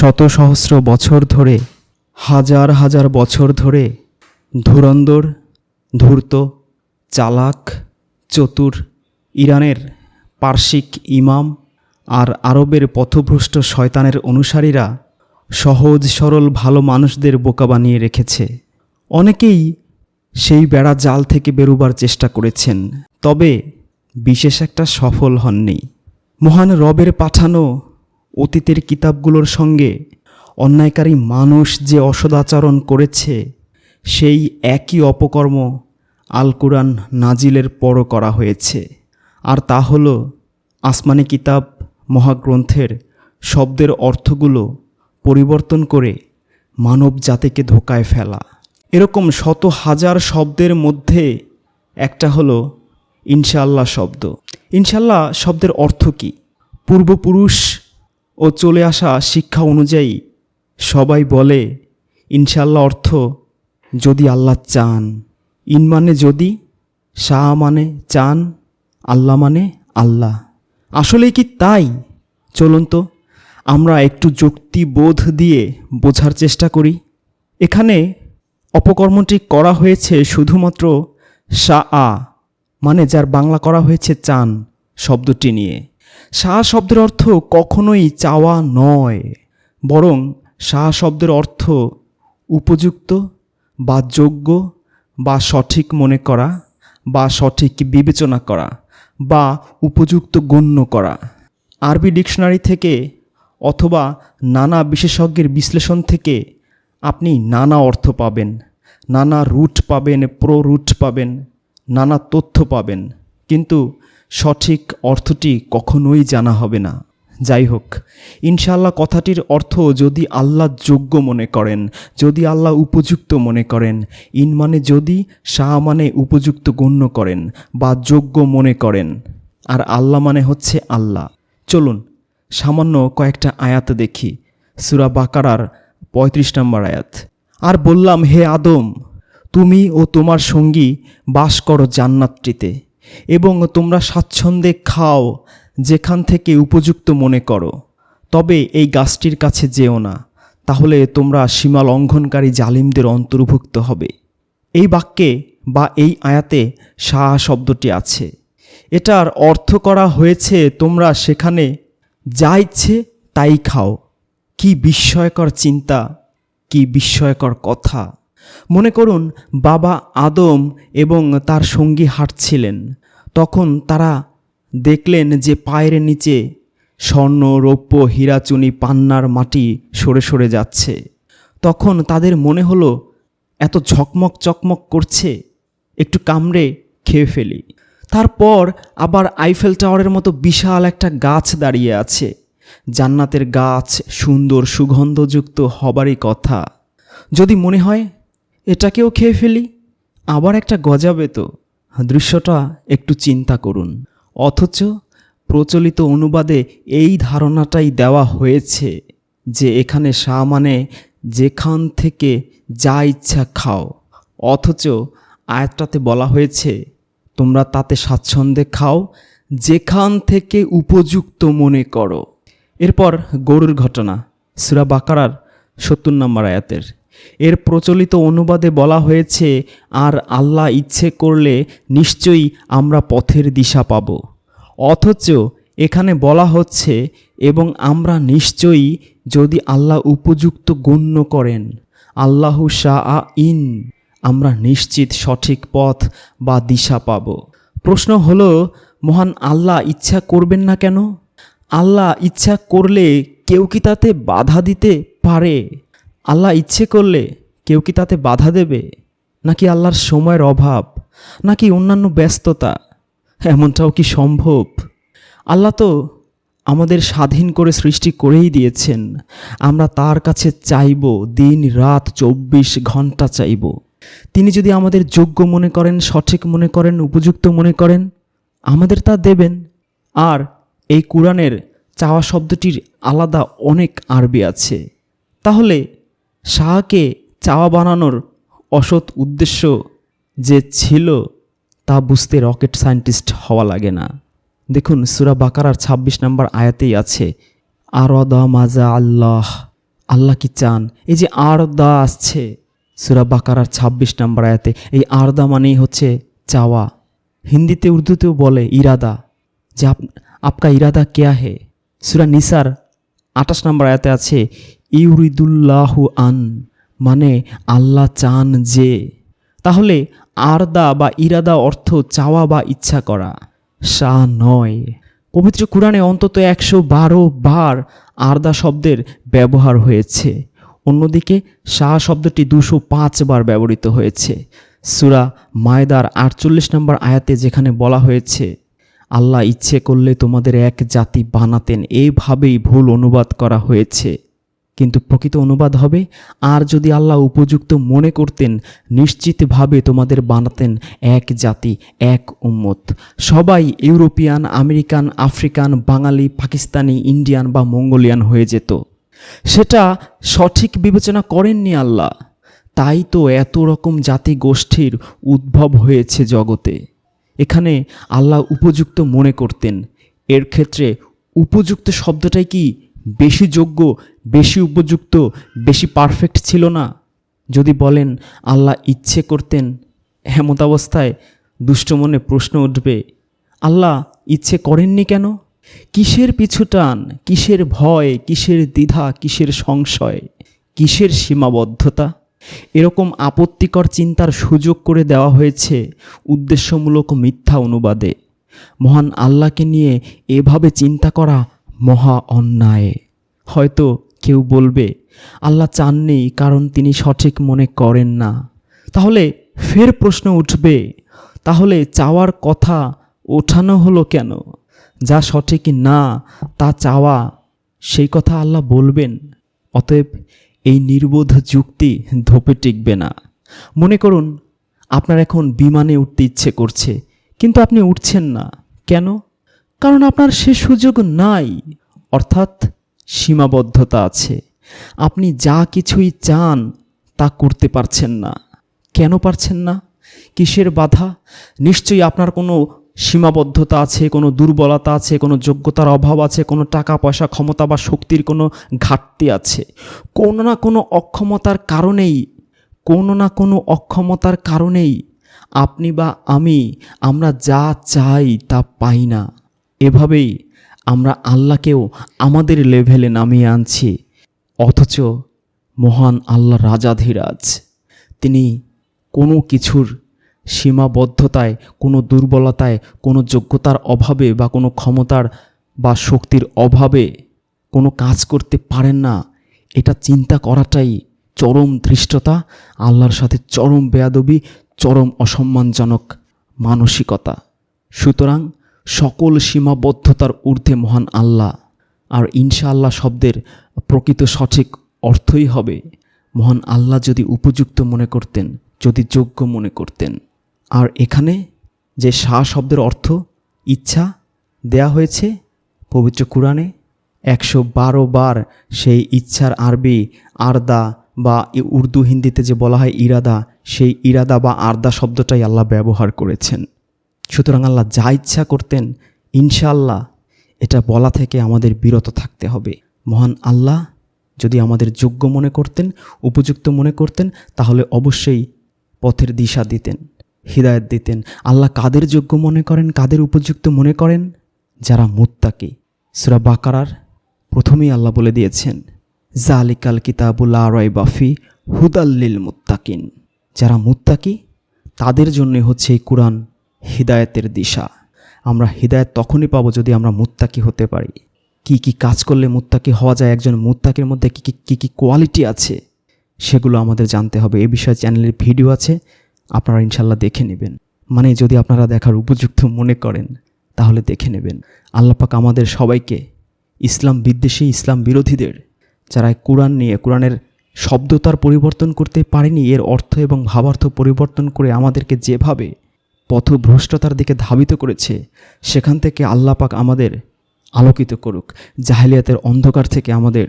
শত সহস্র বছর ধরে, হাজার হাজার বছর ধরে ধুরন্দর ধূর্ত, চালাক, চতুর, ইরানের পার্শ্বিক ইমাম আর আরবের পথভ্রষ্ট শয়তানের অনুসারীরা সহজ সরল ভালো মানুষদের বোকা বানিয়ে রেখেছে। অনেকেই সেই বেড়া জাল থেকে বেরোবার চেষ্টা করেছেন, তবে বিশেষ একটা সফল হননি। মহান রবের পাঠানো অতীতের কিতাবগুলোর সঙ্গে অন্যায়কারী মানুষ যে অসদাচরণ করেছে, সেই একই অপকর্ম আল কুরআন নাজিলের পরও করা হয়েছে। আর তা হল আসমানি কিতাব মহাগ্রন্থের শব্দের অর্থগুলো পরিবর্তন করে মানব জাতিকে ধোকায় ফেলা। এরকম শত হাজার শব্দের মধ্যে একটা হলো ইনশাল্লাহ শব্দ। ইনশাল্লাহ শব্দের অর্থ কী? পূর্বপুরুষ ও চলে আসা শিক্ষা অনুযায়ী সবাই বলে ইনশাল্লাহ অর্থ যদি আল্লাহ চান, ইন মানে যদি শাহ মানে চান, আল্লাহ মানে আল্লাহ। আসলে কি তাই? চলুন তো, আমরা একটু যুক্তিবোধ দিয়ে বোঝার চেষ্টা করি। এখানে অপকর্মটি করা হয়েছে শুধুমাত্র শাহ আ মানে যার বাংলা করা হয়েছে চান, শব্দটি নিয়ে। শাহ শব্দের অর্থ কখনোই চাওয়া নয়, বরং শাহ শব্দের অর্থ উপযুক্ত বা যোগ্য বা সঠিক মনে করা বা সঠিক বিবেচনা করা বা উপযুক্ত গণ্য করা। আরবি ডিকশনারি থেকে অথবা নানা বিশেষজ্ঞের বিশ্লেষণ থেকে আপনি নানা অর্থ পাবেন, নানা রুট পাবেন, প্রো রুট পাবেন, নানা তথ্য পাবেন। কিন্তু সঠিক অর্থটি কখনোই জানা হবে না। যাই হোক, ইনশাআল্লাহ কথাটির অর্থ যদি আল্লাহ যোগ্য মনে করেন, যদি আল্লাহ উপযুক্ত মনে করেন ইন মানে যদি শাহ মানে উপযুক্ত গণ্য করেন বা যোগ্য মনে করেন, আর আল্লাহ মানে হচ্ছে আল্লাহ। চলুন, সামান্য কয়েকটা আয়াত দেখি। সুরা বাকারার পঁয়ত্রিশ নম্বর আয়াত। আর বললাম, হে আদম, তুমি ও তোমার সঙ্গী বাস করো জান্নাতটিতে। এবং তোমরা স্বাচ্ছন্দ্যে খাও, যেখান থেকে উপযুক্ত মনে করো। তবে এই গাছটির কাছে যেও না, তাহলে তোমরা সীমা লঙ্ঘনকারী জালিমদের অন্তর্ভুক্ত হবে। এই বাক্যে বা এই আয়াতে শাহ শব্দটি আছে। এটার অর্থ করা হয়েছে, তোমরা সেখানে যা ইচ্ছে তাই খাও। কি বিস্ময়কর চিন্তা, কি বিস্ময়কর কথা। মনে করুন, বাবা আদম এবং তার সঙ্গী হাঁটছিলেন। তখন তারা দেখলেন যে পায়ের নিচে স্বর্ণ, রৌপ্য, হীরাচুনি, পান্নার মাটি সরে সরে যাচ্ছে। তখন তাদের মনে হলো, এত ঝকমক চকমক করছে, একটু কামড়ে খেয়ে ফেলি। তারপর আবার আইফেল টাওয়ারের মতো বিশাল একটা গাছ দাঁড়িয়ে আছে। জান্নাতের গাছ, সুন্দর, সুগন্ধযুক্ত হবারই কথা। যদি মনে হয়, এটাকেও খেয়ে ফেলি, আবার একটা গজাবে তো। দৃশ্যটা একটু চিন্তা করুন। অথচ প্রচলিত অনুবাদে এই ধারণাটাই দেওয়া হয়েছে যে এখানে শাহ মানে যেখান থেকে যা ইচ্ছা খাও। অথচ আয়াতটাতে বলা হয়েছে, তোমরা তাতে স্বাচ্ছন্দ্যে খাও, যেখান থেকে উপযুক্ত মনে করো। এরপর গরুর ঘটনা, সুরা বাকারার সত্তর নম্বর আয়াতের। এর প্রচলিত অনুবাদে বলা হয়েছে, আর আল্লাহ ইচ্ছে করলে নিশ্চয়ই আমরা পথের দিশা পাব। অথচ এখানে বলা হচ্ছে, এবং আমরা নিশ্চয়ই যদি আল্লাহ উপযুক্ত গণ্য করেন, আল্লাহু শাহ আ ইন, আমরা নিশ্চিত সঠিক পথ বা দিশা পাব। প্রশ্ন হলো, মহান আল্লাহ ইচ্ছা করবেন না কেন? আল্লাহ ইচ্ছা করলে কেউ কি তাতে বাধা দিতে পারে? আল্লাহ ইচ্ছে করলে কেউ কি তাতে বাধা দেবে? নাকি আল্লাহর সময়ের অভাব? নাকি অন্যান্য ব্যস্ততা? এমনটাও কি সম্ভব? আল্লাহ তো আমাদের স্বাধীন করে সৃষ্টি করেই দিয়েছেন। আমরা তার কাছে চাইব, দিন, রাত, চব্বিশ ঘণ্টা চাইব। তিনি যদি আমাদের যোগ্য মনে করেন, সঠিক মনে করেন, উপযুক্ত মনে করেন, আমাদের তা দেবেন। আর এই কোরআনের চাওয়া শব্দটির আলাদা অনেক আরবি আছে। তাহলে শাহকে চাওয়া বানানোর অসৎ উদ্দেশ্য যে ছিল তা বুঝতে রকেট সায়েন্টিস্ট হওয়া লাগে না। দেখুন, সুরা বাকারার ২৬ নম্বর আয়াতেই আছে আর আরদা মাজা আল্লাহ আল্লাহ কি চান? এই যে আরদা আসছে, সুরা বাকারার ছাব্বিশ নম্বর আয়াতে, এই আরদা মানেই হচ্ছে চাওয়া। হিন্দিতে উর্দুতেও বলে ইরাদা, যে আপ, আপকা ইরাদা কেয়া হে? সুরা নিসার আঠাশ নম্বর আয়াতে আছে, ইউরিদুল্লাহ আন মানে আল্লাহ চান যে। তাহলে আরদা বা ইরাদা অর্থ চাওয়া বা ইচ্ছা করা, সা নয়। পবিত্র কোরআনে অন্তত একশো বারো বার আরদা শব্দের ব্যবহার হয়েছে। অন্যদিকে শাহ শব্দটি দুশো বার ব্যবহৃত হয়েছে। সুরা মায়দার আটচল্লিশ নম্বর আয়াতে যেখানে বলা হয়েছে আল্লাহ ইচ্ছে করলে তোমাদের এক জাতি বানাতেন। এইভাবেই ভুল অনুবাদ করা হয়েছে। কিন্তু প্রকৃত অনুবাদ হবে? আর যদি আল্লাহ উপযুক্ত মনে করতেন, নিশ্চিতভাবে তোমাদের বানাতেন এক জাতি, এক উম্মত। সবাই European, American, African, Bangali, Pakistani, Indian বা মঙ্গোলিয়ান হয়ে যেত। সেটা সঠিক বিবেচনা করেননি আল্লাহ। তাই তো এত রকম জাতি গোষ্ঠীর উদ্ভব হয়েছে জগতে। এখানে আল্লাহ উপযুক্ত মনে করতেন। এর ক্ষেত্রে উপযুক্ত শব্দটাই কি বেশি যোগ্য, বেশি উপযুক্ত, বেশি পারফেক্ট ছিল না? যদি বলেন, আল্লাহ ইচ্ছে করতেন এমতাবস্থায় দুষ্ট মনে প্রশ্ন উঠবে, আল্লাহ ইচ্ছে করেননি কেন? কিসের পিছু টান, কিসের ভয়, কিসের দ্বিধা, কিসের সংশয়, কিসের সীমাবদ্ধতা? এরকম আপত্তিকর চিন্তার সুযোগ করে দেওয়া হয়েছে উদ্দেশ্যমূলক মিথ্যা অনুবাদে। মহান আল্লাহকে নিয়ে এভাবে চিন্তা করা মহা অন্যায়। হয়তো কেউ বলবে, আল্লাহ চাননি কারণ তিনি সঠিক মনে করেন না। তাহলে ফের প্রশ্ন উঠবে, তাহলে চাওয়ার কথা ওঠানো হলো কেন? যা সঠিক না, তা চাওয়া, সেই কথা আল্লাহ বলবেন? অতএব এই নির্বোধ যুক্তি ধোপে টিকবে না। মনে করুন, আপনার এখন বিমানে উঠতে ইচ্ছে করছে, কিন্তু আপনি উঠছেন না। কেন? কারণ আপনার সে সুযোগ নাই। অর্থাৎ সীমাবদ্ধতা আছে। আপনি যা কিছুই চান, তা করতে পারছেন না। কেন পারছেন না? কিসের বাধা? নিশ্চয়ই আপনার কোনো সীমাবদ্ধতা আছে, কোনো দুর্বলতা আছে, কোনো যোগ্যতার অভাব আছে, কোনো টাকা, পয়সা, ক্ষমতা বা শক্তির কোনো ঘাটতি আছে। কোনো না কোনো অক্ষমতার কারণেই, কোনো না কোনো অক্ষমতার কারণেই আপনি বা আমি, আমরা যা চাই তা পাই না। এভাবেই আমরা আল্লাহকেও আমাদের লেভেলে নামিয়ে আনছি। অথচ মহান আল্লাহ রাজাধিরাজ, তিনি কোনো কিছুর সীমাবদ্ধতায়, কোনো দুর্বলতায়, কোনো যোগ্যতার অভাবে বা কোনো ক্ষমতার বা শক্তির অভাবে কোনো কাজ করতে পারেন না। এটা চিন্তা করাটাই চরম ধৃষ্টতা, আল্লাহর সাথে চরম বেয়াদবি, চরম অসম্মানজনক মানসিকতা। সুতরাং সকল সীমাবদ্ধতার ঊর্ধ্বে মহান আল্লাহ। আর ইনশাআল্লাহ শব্দের প্রকৃত সঠিক অর্থই হবে, মহান আল্লাহ যদি উপযুক্ত মনে করতেন, যদি যোগ্য মনে করতেন। আর এখানে যে শাহ শব্দের অর্থ ইচ্ছা দেয়া হয়েছে, পবিত্র কোরআনে একশো বারো বার সেই ইচ্ছার আরবি আর্দা বা উর্দু হিন্দিতে যে বলা হয় ইরাদা, সেই ইরাদা বা আর্দা শব্দটাই আল্লাহ ব্যবহার করেছেন। সুতরাং আল্লাহ যা ইচ্ছা করতেন, ইনশাআল্লাহ এটা বলা থেকে আমাদের বিরত থাকতে হবে। মহান আল্লাহ যদি আমাদের যোগ্য মনে করতেন, উপযুক্ত মনে করতেন, তাহলে অবশ্যই পথের দিশা দিতেন। হৃদায়ত দিতেন। আল্লাহ কাদের যোগ্য মনে করেন, কাদের উপযুক্ত মনে করেন? যারা মুত্তাকি। সুরা বাকারার প্রথমেই আল্লাহ বলে দিয়েছেন, জালিকাল কিতাবুল্লা রয় বাফি হুদাল্লিল মুত্তাকিন। যারা মুত্তাকি, তাদের জন্য হচ্ছে এই কোরআন হৃদায়তের দিশা। আমরা হৃদায়ত তখনই পাবো যদি আমরা মুত্তাকি হতে পারি। কি কি কাজ করলে মুত্তাকি হওয়া যায়? একজন মুত্তাকির মধ্যে কী কী কী কী কোয়ালিটি আছে? সেগুলো আমাদের জানতে হবে। এ বিষয়ে চ্যানেলের ভিডিও আছে। আপনারা ইনশাল্লাহ দেখে নেবেন। মানে যদি আপনারা দেখার উপযুক্ত মনে করেন, তাহলে দেখে নেবেন। আল্লাপাক আমাদের সবাইকে, ইসলাম বিদ্বেষী, ইসলাম বিরোধীদের, যারা কোরআন নিয়ে, কোরআনের শব্দ তার পরিবর্তন করতে পারেনি, এর অর্থ এবং ভাবার্থ পরিবর্তন করে আমাদেরকে যেভাবে পথভ্রষ্টতার দিকে ধাবিত করেছে, সেখান থেকে আল্লাপাক আমাদের আলোকিত করুক। জাহেলিয়াতের অন্ধকার থেকে আমাদের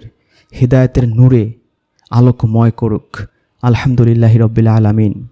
হৃদায়তের নূরে আলোকময় করুক। আলহামদুলিল্লাহ রব্বিল আলমিন।